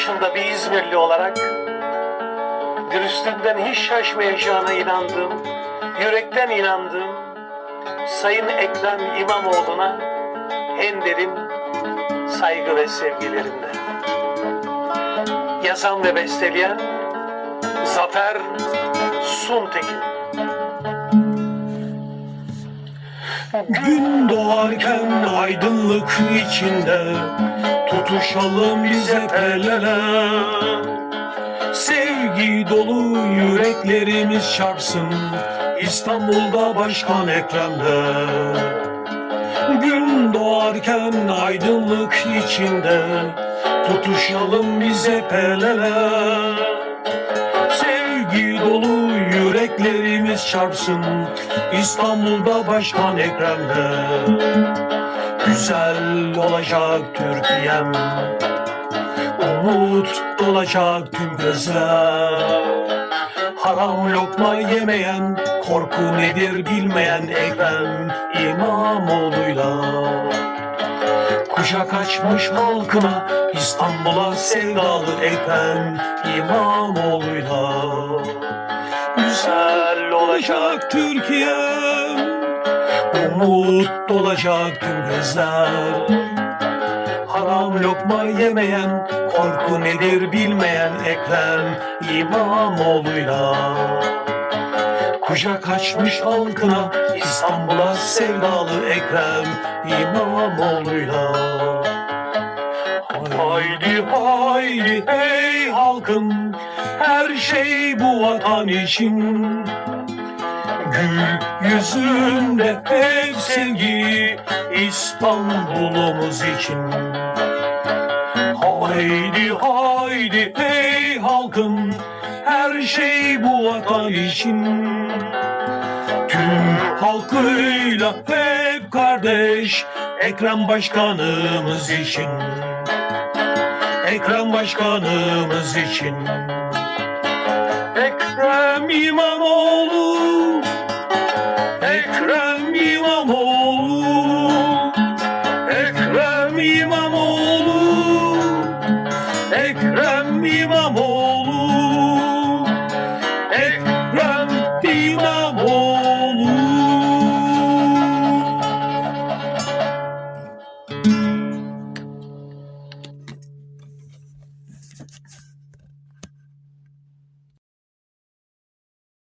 yaşında bir İzmirli olarak dürüstlüğünden hiç şaşmayacağına inandığım, yürekten inandığım Sayın Ekrem İmamoğlu'na en derin saygı ve sevgilerimle. Yazan ve besteleyen Zafer Suntekin. Gün doğarken aydınlık içinde Tutuşalım biz hep el ele Sevgi dolu yüreklerimiz çarpsın İstanbul'da Başkan Ekrem'de Gün doğarken aydınlık içinde Tutuşalım biz hep el ele Sevgi dolu yüreklerimiz çarpsın İstanbul'da Başkan Ekrem'de Güzel olacak Türkiye'm. Umut dolacak tüm gözler. Haram lokma yemeyen Korku nedir bilmeyen Ekrem İmamoğlu'yla. Kucak açmış halkına İstanbul'a sevdalı Ekrem İmamoğlu'yla. Güzel olacak Türkiye'm Umut dolacak tüm gözler. Haram lokma yemeyen Korku nedir bilmeyen Ekrem İmamoğlu'yla. Kucak açmış halkına İstanbul'a sevdalı Ekrem İmamoğlu'yla. Haydi haydi hey halkım Her şey bu vatan için Gül yüzünde hep sevgi İstanbul'umuz için. Haydi haydi hey halkım Her şey bu vatan için. Tüm halkıyla hep kardeş Ekrem Başkanımız için. Ekrem Başkanımız için. Ekrem Ekrem İmamoğlu. Ekrem İmamoğlu. Ekrem İmamoğlu. Ekrem İmamoğlu.